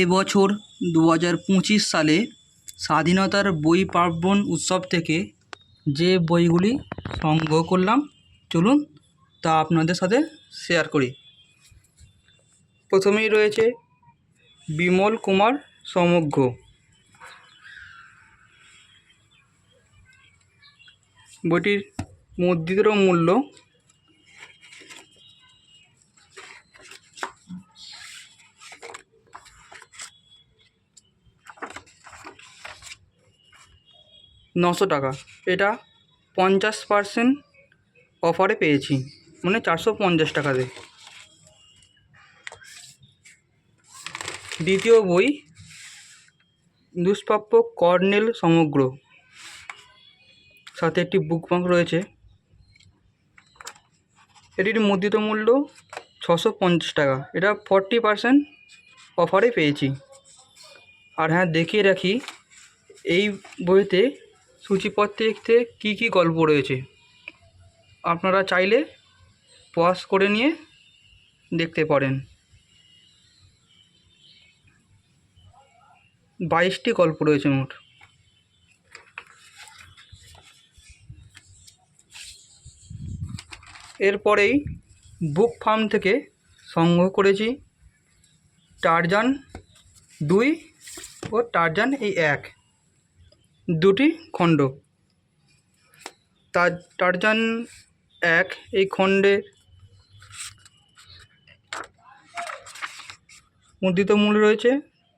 এবছর দু হাজার পঁচিশ সালে স্বাধীনতার বই পার্বণ উৎসব থেকে যে বইগুলি সংগ্রহ করলাম, চলুন তা আপনাদের সাথে শেয়ার করি। প্রথমেই রয়েছে বিমল কুমার সমগ্র। বইটির মুদ্রিত মূল্য নশো টাকা। এটা পঞ্চাশ পার্সেন্ট অফারে পেয়েছি। মানে চারশো পঞ্চাশ টাকাতে দ্বিতীয় বই, দুষ্প্রাপ্য কর্নেল সমগ্র। সাথে একটি বুক মার্ক রয়েছে। এটির মুদ্রিত মূল্য ছশো পঞ্চাশ টাকা। এটা ফর্টি পার্সেন্ট অফারে পেয়েছি। আর হ্যাঁ দেখিয়ে রাখি, এই বইতে সূচিপত্রে কী কী গল্প রয়েছে? আপনারা চাইলে পজ করে নিয়ে দেখতে পারেন। বাইশটি গল্প রয়েছে মোট। এরপরেই বুক ফার্ম থেকে সংগ্রহ করেছি টারজান দুই ও টারজান এই এক। দুটি খণ্ড। তার টারজান এক, এই খণ্ডে মুদ্রিত মূল্য রয়েছে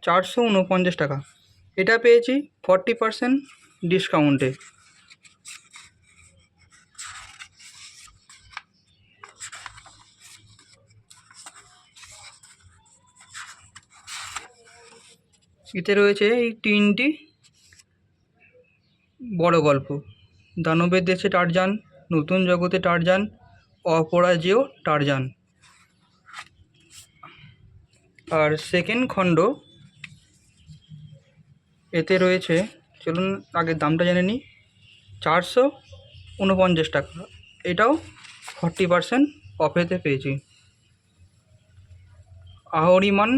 চারশো উনপঞ্চাশ টাকা। এটা পেয়েছি ফর্টি পারসেন্ট ডিসকাউন্টে। এতে রয়েছে এই তিনটি বড় গল্প। দানবের দেশে টারজান, নতুন জগতে টারজান, অপরাজেয় টারজান। আর সেকেন্ড খণ্ড এতে রয়েছে, চলুন আগে দামটা জেনে নিই, চারশো উনপঞ্চাশ টাকা। এটাও ফর্টি পারসেন্ট অফেতে পেয়েছি। আহরিমান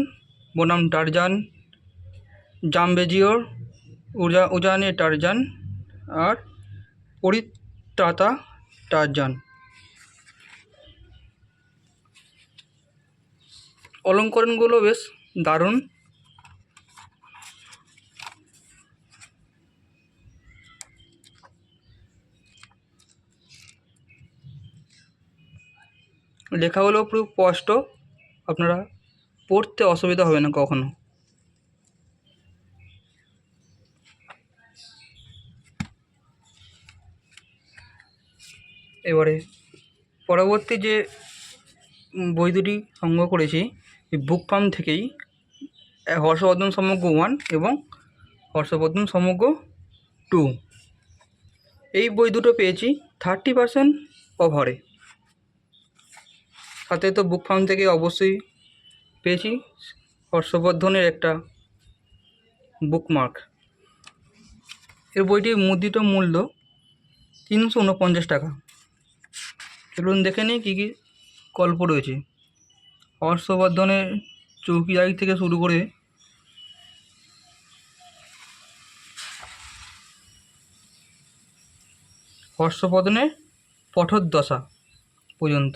বনাম টারজান, জামবেজিওর উজা উজানে টারজান আর পরিত্রাতা টারজান। অলঙ্করণগুলো বেশ দারুণ। লেখাগুলো পুরো স্পষ্ট, আপনারা পড়তে অসুবিধা হবে না কখনো। এবারে পরবর্তী যে বই দুটি সংগ্রহ করেছি বুক ফার্ম থেকেই হর্ষবর্ধন সমগ্র ওয়ান এবং হর্ষবর্ধন সমগ্র টু। এই বই দুটো পেয়েছি থার্টি পার্সেন্ট অফারে সাথে তো বুক ফার্ম থেকে অবশ্যই পেয়েছি হর্ষবর্ধনের একটা বুকমার্ক। এর বইটির মুদ্রিত মূল্য তিনশো উনপঞ্চাশ টাকা। চলুন দেখে নিই কী কী গল্প রয়েছে। হর্ষবর্ধনের চৌকিদারি থেকে শুরু করে হর্ষবর্ধনের পঠোদ্দশা পর্যন্ত।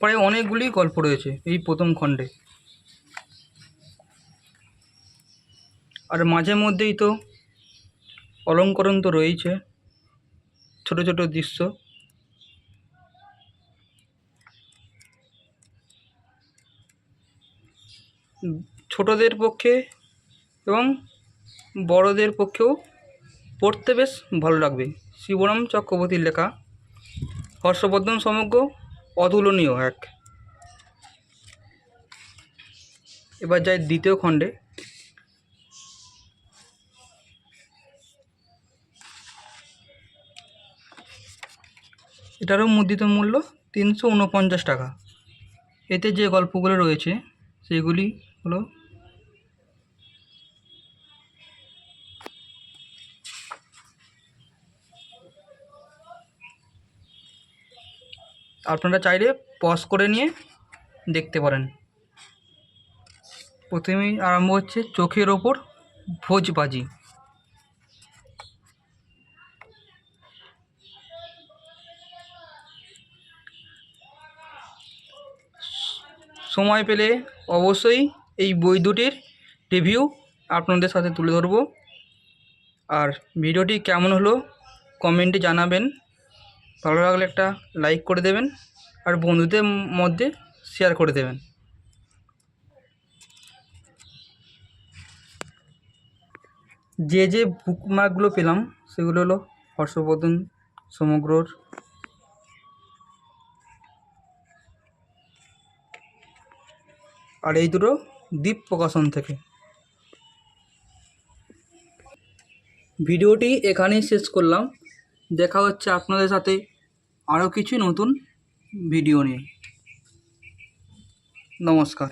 প্রায় অনেকগুলি গল্প রয়েছে এই প্রথম খণ্ডে। আর মাঝে মধ্যেই তো অলঙ্করণ তো রয়েছে ছোট ছোট দৃশ্য। ছোটদের পক্ষে এবং বড়দের পক্ষেও পড়তে বেশ ভালো লাগবে। শিবরাম চক্রবর্তীর লেখা হর্ষবর্ধন সমগ্র অতুলনীয় এক। এবার যাই দ্বিতীয় খণ্ডে। এটারও মুদ্রিত মূল্য তিনশো উনপঞ্চাশ টাকা। এতে যে গল্পগুলো রয়েছে সেগুলি হলো আপনারা চাইলে পজ করে নিয়ে দেখতে পারেন। প্রথমেই আরম্ভ হচ্ছে চোখের ওপর ভোজবাজি। সময় পেলে অবশ্যই এই বই দুটির রিভিউ আপনাদের সাথে তুলে ধরবো। আর ভিডিওটি কেমন হলো কমেন্টে জানাবেন। ভালো লাগলে একটা লাইক করে দেবেন আর বন্ধুদের মধ্যে শেয়ার করে দেবেন। যে যে বুকমার্কগুলো পেলাম সেগুলো হলো হর্ষবর্ধন সমগ্রর আর এই দুটো দ্বীপ প্রকাশন থেকে। ভিডিওটি এখানেই শেষ করলাম। দেখা হচ্ছে আপনাদের সাথে আরও কিছু নতুন ভিডিও নিয়ে। নমস্কার।